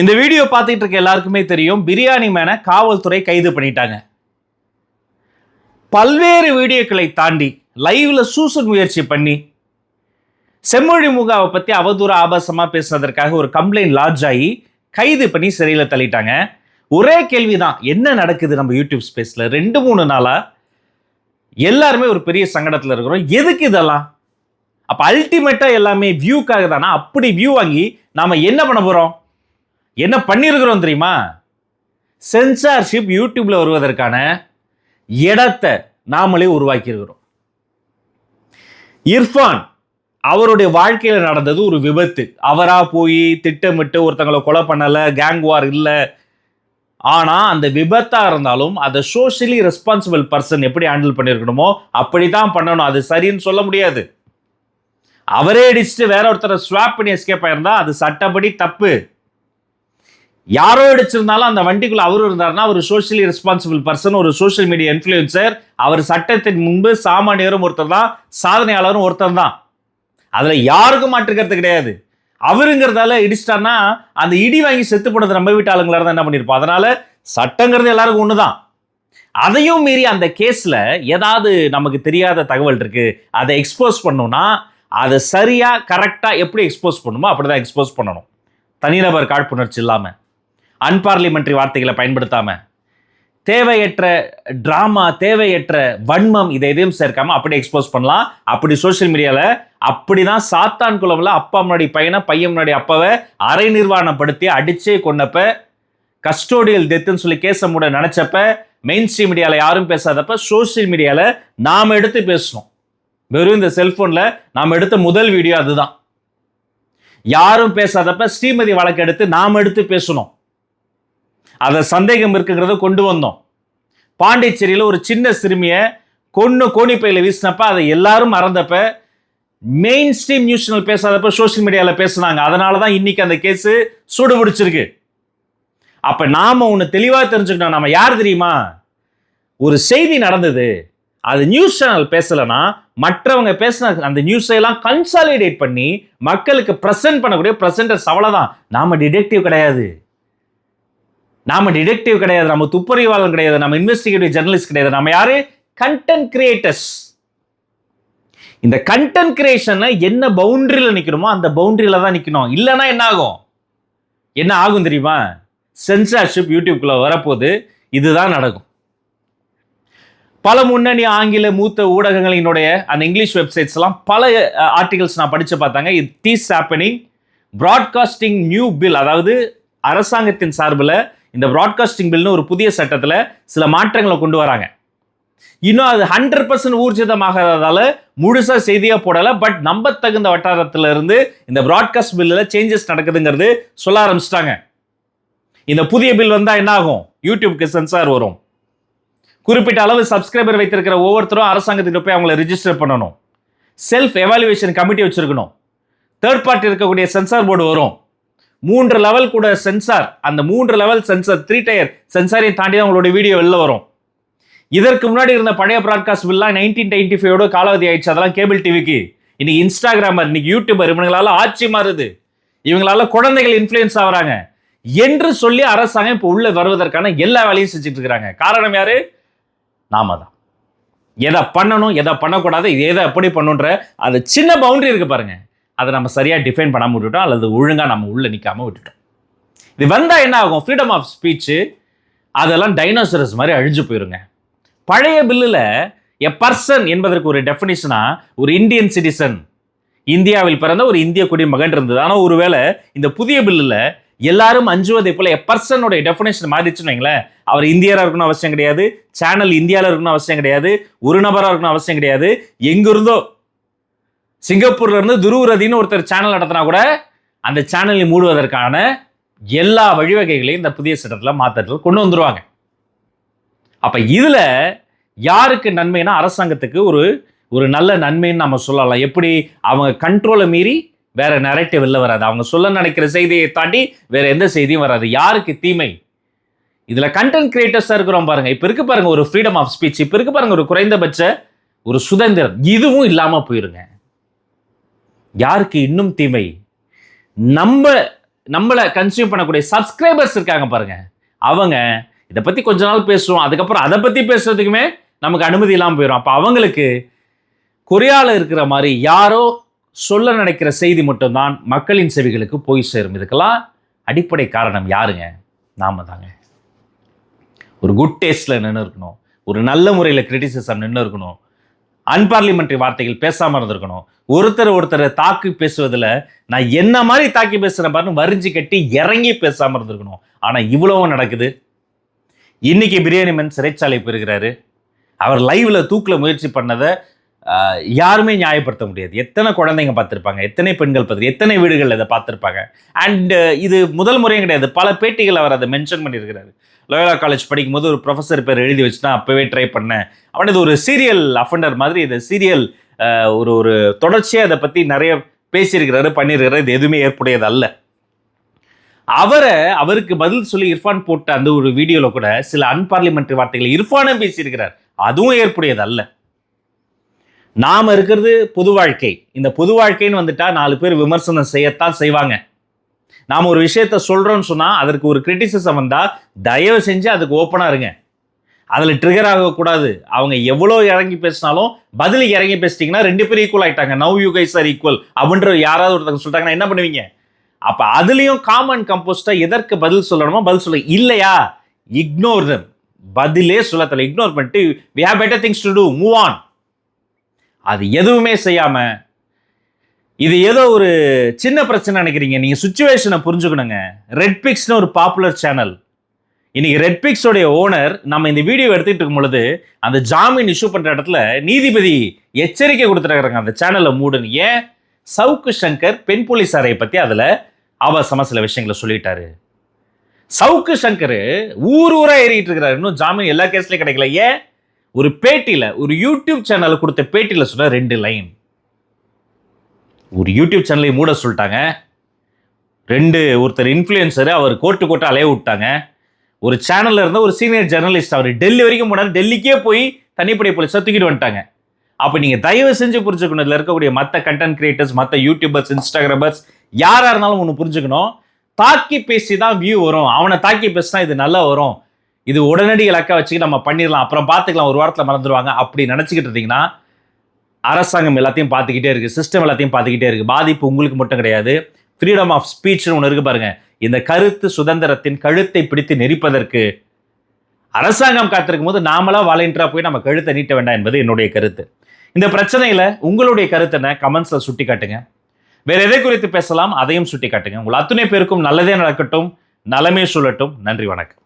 இந்த வீடியோ பார்த்துட்டு இருக்க எல்லாருக்குமே தெரியும் பிரியாணி மேனை காவல்துறை கைது பண்ணிட்டாங்க. பல்வேறு வீடியோக்களை தாண்டி லைவ்ல சூசன் முயற்சி பண்ணி செம்மொழி முகாவை பற்றி அவதூற ஆபாசமாக பேசுனதற்காக ஒரு கம்ப்ளைண்ட் லாட்ஜ் ஆகி கைது பண்ணி சிறையில் தள்ளிட்டாங்க. ஒரே கேள்விதான் என்ன நடக்குது நம்ம யூடியூப் ஸ்பேஸில் ரெண்டு மூணு நாளா எல்லாருமே ஒரு பெரிய சங்கடத்தில் இருக்கிறோம். எதுக்கு இதெல்லாம்? அப்போ அல்டிமேட்டாக எல்லாமே வியூக்காக தானா? அப்படி வியூ வாங்கி நாம் என்ன பண்ண போகிறோம் என்ன பண்ணியிருக்கிறோம் தெரியுமா? சென்சார்ஷிப் யூடியூப்ல வருவதற்கான இடத்தை நாமளே உருவாக்கியிருக்கிறோம். இர்ஃபான் அவருடைய வாழ்க்கையில் நடந்தது ஒரு விபத்து. அவரா போய் திட்டமிட்டு ஒருத்தங்களை கொலை பண்ணலை கேங் வார் இல்லை. ஆனால் அந்த விபத்தாக இருந்தாலும் அதை சோஷியலி ரெஸ்பான்சிபிள் பர்சன் எப்படி ஹேண்டில் பண்ணியிருக்கணுமோ அப்படி தான் பண்ணணும். அது சரின்னு சொல்ல முடியாது. அவரே அடிச்சுட்டு வேற ஒருத்தரை ஸ்வாப் பண்ணி எஸ்கேப் ஆயிருந்தா அது சட்டப்படி தப்பு. யாரோ அடிச்சிருந்தாலும் அந்த வண்டிக்குள்ள அவரும் இருந்தார்னா ஒரு சோஷியலி ரெஸ்பான்சிபிள் பர்சன் ஒரு சோஷியல் மீடியா இன்ஃப்ளூயன்சர் அவர் சட்டத்தின் முன்பு சாமானியரும் ஒருத்தர் தான் சாதனையாளரும் ஒருத்தர் தான். அதில் யாருக்கும் மாற்றுக்கிறது கிடையாது. அவருங்கிறதால இடிச்சிட்டான்னா அந்த இடி வாங்கி செத்து போனது நம்ம வீட்டு ஆளுங்களாக தான் என்ன பண்ணியிருப்போம் அதனால சட்டங்கிறது எல்லாருக்கும் தான் அதையும் மீறி அந்த கேஸில் ஏதாவது நமக்கு தெரியாத தகவல் இருக்குது அதை எக்ஸ்போஸ் பண்ணணும்னா அதை சரியாக கரெக்டாக எப்படி எக்ஸ்போஸ் பண்ணுமோ அப்படிதான் எக்ஸ்போஸ் பண்ணணும். தனிநபர் காழ்ப்புணர்ச்சி இல்லாமல் அன்பார்லிமெண்ட்ரி வார்த்தைகளை பயன்படுத்தாமல் தேவையற்ற ட்ராமா தேவையற்ற வன்மம் இதை எதையும் சேர்க்காம அப்படி எக்ஸ்போஸ் பண்ணலாம். அப்படி சோஷியல் அப்படி தான் சாத்தான் குளம்ல அப்பா முன்னாடி பையனை பையன் முன்னாடி அப்பாவை அரை நிர்வாணப்படுத்தி அடிச்சே கொண்டப்ப கஸ்டோடியல் டெத்துன்னு சொல்லி கேஸ மூட நினைச்சப்ப மெயின் ஸ்ட்ரீம் மீடியாவில் யாரும் பேசாதப்ப சோஷியல் மீடியாவில் நாம் எடுத்து பேசணும் வெறும் இந்த செல்ஃபோனில் நாம் எடுத்த முதல் வீடியோ அதுதான். யாரும் பேசாதப்ப ஸ்ரீமதி வழக்கு எடுத்து நாம் எடுத்து பேசணும். அதை சந்தேகம் இருக்குங்கிறத கொண்டு வந்தோம். பாண்டிச்சேரியில் ஒரு சின்ன சிறுமியை கொன்று கோணிப்பையில் வீசினப்ப அதை எல்லாரும் மறந்தப்ப மெயின் ஸ்ட்ரீம் நியூஸ் சேனல் பேசாதப்ப சோஷியல் மீடியாவில் பேசுனாங்க. அதனால தான் இன்னைக்கு அந்த கேஸு சூடு பிடிச்சிருக்கு. அப்போ நாம் ஒன்று தெளிவாக தெரிஞ்சுக்கணும். நம்ம யார் தெரியுமா? ஒரு செய்தி நடந்தது. அது நியூஸ் சேனல் பேசலைன்னா மற்றவங்க பேசின அந்த நியூஸை எல்லாம் கன்சாலிடேட் பண்ணி மக்களுக்கு ப்ரெசென்ட் பண்ணக்கூடிய ப்ரெசென்டர்ஸ் அவ்வளோதான் நாம் டிடெக்டிவ் கிடையாது. நாம டிடெக்டிவ் கிடையாது நம்ம துப்பறிவாளன் கிடையாது நம்ம இன்வெஸ்டிகேட்டிவ் ஜெர்னலிஸ்ட் கிடையாது. நம்ம யாரு? கண்டென்ட் கிரியேட்டர்ஸ் இந்த கண்டென்ட் கிரியேஷன்ல என்ன பவுண்டரியில் நிற்கணுமோ அந்த பவுண்டரியில் தான் நிற்கணும் இல்லைன்னா என்ன ஆகும்? என்ன ஆகும் தெரியுமா? சென்சார்ஷிப் யூடியூப்குள்ள வரப்போது இதுதான் நடக்கும். பல முன்னணி ஆங்கில மூத்த ஊடகங்களினுடைய அந்த இங்கிலீஷ் வெப்சைட்ஸ்லாம் பல ஆர்டிகல்ஸ் நான் படித்து பார்த்தாங்க. இது these happening broadcasting new bill அதாவது அரசாங்கத்தின் சார்பில் இந்த ப்ராட்காஸ்டிங் பில்னு ஒரு புதிய சட்டத்தில் சில மாற்றங்களை கொண்டு வராங்க. இன்னும் அது ஹண்ட்ரட் பர்சன்ட் ஊர்ஜிதமாகாததால முழுசாக செய்தியாக போடலை பட் நம்பத்தகுந்த தகுந்த இருந்து இந்த ப்ராட்காஸ்ட் பில்லில் சேஞ்சஸ் நடக்குதுங்கிறது சொல்ல ஆரம்பிச்சிட்டாங்க. இந்த புதிய பில் வந்தால் என்ன ஆகும்? யூடியூப்க்கு சென்சார் வரும். குறிப்பிட்ட அளவு சப்ஸ்கிரைபர் வைத்திருக்கிற ஒவ்வொருத்தரும் அரசாங்கத்திட்ட போய் அவங்கள ரிஜிஸ்டர் பண்ணணும். செல்ஃப் எவாலுவேஷன் கமிட்டி வச்சுருக்கணும். தேர்ட் பார்ட்டி இருக்கக்கூடிய சென்சார் போர்டு வரும். மூன்று லெவல் கூட சென்சார் அந்த மூன்று லெவல் சென்சார் த்ரீ டயர் சென்சாரையும் தாண்டி தான் உங்களுடைய வீடியோ வெளில வரும். இதற்கு முன்னாடி இருந்த பழைய ப்ராட்காஸ்ட் வில்லா நைன்டீன் நைன்டி ஃபைவோட காலாவதி ஆயிடுச்சு. அதெல்லாம் கேபிள் டிவிக்கு இன்னைக்கு இன்ஸ்டாகிராமர் இன்னைக்கு யூடியூபர் இவங்களால ஆட்சி மாறுது. இவங்களால குழந்தைகள் இன்ஃப்ளூயன்ஸ் ஆகிறாங்க. என்று சொல்லி அரசாங்கம் இப்போ உள்ள வருவதற்கான எல்லா வேலையும் செஞ்சுட்டு இருக்கிறாங்க. காரணம் யாரு? நாம தான். எதை பண்ணணும் எதை பண்ணக்கூடாது எதை எப்படி பண்ணுன்ற அது சின்ன பவுண்டரி இருக்கு பாருங்க. அதை நம்ம சரியாக டிஃபைன் பண்ணாமல் விட்டுட்டோம் அல்லது ஒழுங்காக நம்ம உள்ளே நிற்காமல் விட்டுட்டோம். இது வந்தால் என்ன ஆகும்? ஃப்ரீடம் ஆஃப் ஸ்பீச்சு அதெல்லாம் டைனோசரஸ் மாதிரி அழிஞ்சு போயிருங்க. பழைய பில்லில் எ பர்சன் என்பதற்கு ஒரு டெஃபினிஷனாக ஒரு இந்தியன் சிட்டிசன் இந்தியாவில் பிறந்த ஒரு இந்திய குடிமகன் இருந்தது. ஆனால் ஒருவேளை இந்த புதிய பில்லில் எல்லாரும் அஞ்சுவதை போல எ பர்சனுடைய டெஃபினேஷன் மாறிச்சுன்னு வைங்களேன். அவர் இந்தியராக இருக்கணும் அவசியம் கிடையாது சேனல் இந்தியாவில் இருக்கணும் அவசியம் கிடையாது ஒரு நபராக இருக்கணும் அவசியம் கிடையாது. எங்கிருந்தோ சிங்கப்பூர்ல இருந்து துருவரதின்னு ஒருத்தர் சேனல் நடத்தினா கூட அந்த சேனலை மூடுவதற்கான எல்லா வழிவகைகளையும் இந்த புதிய சட்டத்தில் மாற்றத்தில் கொண்டு வந்துருவாங்க. அப்ப இதுல யாருக்கு நன்மைனா அரசாங்கத்துக்கு ஒரு ஒரு நல்ல நன்மைன்னு நம்ம சொல்லலாம். எப்படி? அவங்க கண்ட்ரோலை மீறி வேற நெரட்டிவ் வெளில வராது. அவங்க சொல்ல நினைக்கிற செய்தியை தாண்டி வேற எந்த செய்தியும் வராது. யாருக்கு தீமை? இதுல கண்டென்ட் கிரியேட்டர்ஸா இருக்கிறோம் பாருங்க. இப்ப இருக்கு பாருங்க ஒரு ஃப்ரீடம் ஆஃப் ஸ்பீச் இப்ப இருக்கு பாருங்க ஒரு குறைந்தபட்ச ஒரு சுதந்திரம். இதுவும் இல்லாம போயிருங்க. யாருக்கு இன்னும் தீமை? நம்ம நம்மளை கன்சியூம் பண்ணக்கூடிய சப்ஸ்கிரைபர்ஸ் இருக்காங்க பாருங்க. அவங்க இதை பற்றி கொஞ்ச நாள் பேசுவோம் அதுக்கப்புறம் அதை பற்றி பேசுறதுக்குமே நமக்கு அனுமதி இல்லாமல் போயிடும் அப்போ அவங்களுக்கு கொரியாவில் இருக்கிற மாதிரி யாரோ சொல்ல நினைக்கிற செய்தி மட்டும்தான் மக்களின் செவிகளுக்கு போய் சேரும். இதுக்கெல்லாம் அடிப்படை காரணம் யாருங்க? நாம தாங்க. ஒரு குட் டேஸ்ட்டில் நின்று இருக்கணும் ஒரு நல்ல முறையில் கிரிட்டிசிசம் நின்று இருக்கணும் அன்பார்லிமெண்ட்ரி வார்த்தைகள் பேசாமல் இருந்திருக்கணும். ஒருத்தர் ஒருத்தரை தாக்கி பேசுவதில் நான் என்ன மாதிரி தாக்கி பேசுகிறேன் பாருன்னு வரிஞ்சு கட்டி இறங்கி பேசாமல் இருந்திருக்கணும். ஆனால் இவ்வளவும் நடக்குது. இன்னைக்கு பிரியாணி மன் சிறைச்சாலை பெறுகிறாரு அவர் லைவ்ல தூக்கில் முயற்சி பண்ணதை யாருமே நியாயப்படுத்த முடியாது. எத்தனை குழந்தைங்க பார்த்துருப்பாங்க? எத்தனை பெண்கள் பார்த்து எத்தனை வீடுகள் இதை பார்த்துருப்பாங்க? அண்டு இது முதல் முறையும் கிடையாது. பல பேட்டிகள் அவர் அதை மென்ஷன் பண்ணியிருக்கிறாரு. லோயலா காலேஜ் படிக்கும்போது ஒரு ப்ரொஃபஸர் பேர் எழுதி வச்சுனா நான் அப்போவே ட்ரை பண்ணேன். அவன் இது ஒரு சீரியல் அஃபண்டர் மாதிரி இது சீரியல் ஒரு ஒரு தொடர்ச்சியாக அதை பற்றி நிறைய பேசியிருக்கிறாரு பண்ணியிருக்கிறாரு. இது எதுவுமே ஏற்புடையது அல்ல. அவரை அவருக்கு பதில் சொல்லி இர்ஃபான் போட்ட அந்த ஒரு வீடியோவில் கூட சில அன்பார்லிமெண்ட்ரி வார்த்தைகளை இர்ஃபானும் பேசியிருக்கிறார். அதுவும் ஏற்புடையது அல்ல. நாம் இருக்கிறது பொது வாழ்க்கை. இந்த பொது வாழ்க்கைன்னு வந்துட்டால் நாலு பேர் விமர்சனம் செய்யத்தான் செய்வாங்க. நாம் ஒரு விஷயத்த சொல்கிறோன்னு சொன்னால் அதற்கு ஒரு கிரிட்டிசிசம் வந்தால் தயவு செஞ்சு அதுக்கு ஓப்பனாக இருங்க. அதில் ட்ரிகர் ஆகக்கூடாது அவங்க எவ்வளோ இறங்கி பேசினாலும் பதிலுக்கு இறங்கி பேசிட்டீங்கன்னா ரெண்டு பேரும் ஈக்குவல் ஆகிட்டாங்க now you guys are equal அப்படின்ற யாராவது ஒருத்தங்க சொல்லிட்டாங்கன்னா என்ன பண்ணுவீங்க? அப்போ அதுலேயும் காமன் கம்போஸ்டா எதற்கு பதில் சொல்லணுமோ பதில் சொல்ல. இல்லையா? இக்னோர் தம் பதிலே சொல்லத்தில் இக்னோர் பண்ணிட்டு we have better things to do move on அது எதுவுமே செய்யாமல் இது ஏதோ ஒரு சின்ன பிரச்சனை நினைக்கிறீங்க. நீங்கள் சுச்சுவேஷனை புரிஞ்சுக்கணுங்க. ரெட் பிக்ஸ்னு ஒரு பாப்புலர் சேனல் இன்னைக்கு ரெட் பிக்ஸோடைய ஓனர் நம்ம இந்த வீடியோ எடுத்துக்கிட்டு இருக்கும் பொழுது அந்த ஜாமீன் இஷ்யூ பண்ணுற இடத்துல நீதிபதி எச்சரிக்கை கொடுத்துருக்காங்க அந்த சேனலை மூடுன்னு. ஏன்? சவுக்கு சங்கர் பெண் போலீஸாரை பற்றி அதில் ஆபாசமா சில விஷயங்களை சொல்லிட்டாரு. சவுக்கு சங்கர் ஊர் ஊராக ஏறிட்டு இருக்கிறாரு இன்னும் ஜாமீன் எல்லா கேஸ்லையும் கிடைக்கல. ஏன்? ஒரு பேட்டியில் ஒரு யூடியூப் சேனலில் கொடுத்த பேட்டியில் சொன்ன ரெண்டு லைன் ஒரு யூடியூப் சேனலை மூட சொல்லிட்டாங்க. ரெண்டு ஒருத்தர் இன்ஃப்ளூயன்சரு அவர் கோட்டு கோட்டை அலைய விட்டாங்க. ஒரு சேனலில் இருந்த ஒரு சீனியர் ஜேர்னலிஸ்ட் அவர் டெல்லி வரைக்கும் போனார். டெல்லிக்கே போய் தனிப்படை போலீஸை தூக்கிட்டு வந்துட்டாங்க. அப்போ நீங்கள் தயவு செஞ்சு புரிஞ்சுக்கணும் இதில் இருக்கக்கூடிய மற்ற கண்டென்ட் கிரியேட்டர்ஸ் மற்ற யூடியூபர்ஸ் இன்ஸ்டாகிராமர்ஸ் யாராக இருந்தாலும் ஒன்று புரிஞ்சுக்கணும். தாக்கி பேசி தான் வியூ வரும். அவனை தாக்கி பேசினா இது நல்லா வரும். இது உடனடி இலக்கா வச்சுக்கிட்டு நம்ம பண்ணிடலாம். அப்புறம் பார்த்துக்கலாம். ஒரு வாரத்தில் மறந்துடுவாங்க. அப்படி நினச்சிக்கிட்டு இருந்தீங்கன்னா அரசாங்கம் எல்லாத்தையும் பார்த்துக்கிட்டே இருக்குது சிஸ்டம் எல்லாத்தையும் பார்த்துக்கிட்டே இருக்குது பாதிப்பு உங்களுக்கு மட்டும் கிடையாது. ஃப்ரீடம் ஆஃப் ஸ்பீச்னு ஒன்று இருக்குது பாருங்கள் இந்த கருத்து சுதந்திரத்தின் கழுத்தை பிடித்து நெரிப்பதற்கு அரசாங்கம் காத்திருக்கும் போது நாமளாக வாலண்டியராக போய் நம்ம கழுத்தை நீட்ட வேண்டாம் என்பது என்னுடைய கருத்து. இந்த பிரச்சனையில் உங்களுடைய கருத்தனை கமெண்ட்ஸில் சுட்டி காட்டுங்க வேறு எதை குறித்து பேசலாம்? அதையும் சுட்டி காட்டுங்க உங்கள் அத்துணை பேருக்கும் நல்லதே நடக்கட்டும். நலமே சொல்லட்டும் நன்றி வணக்கம்.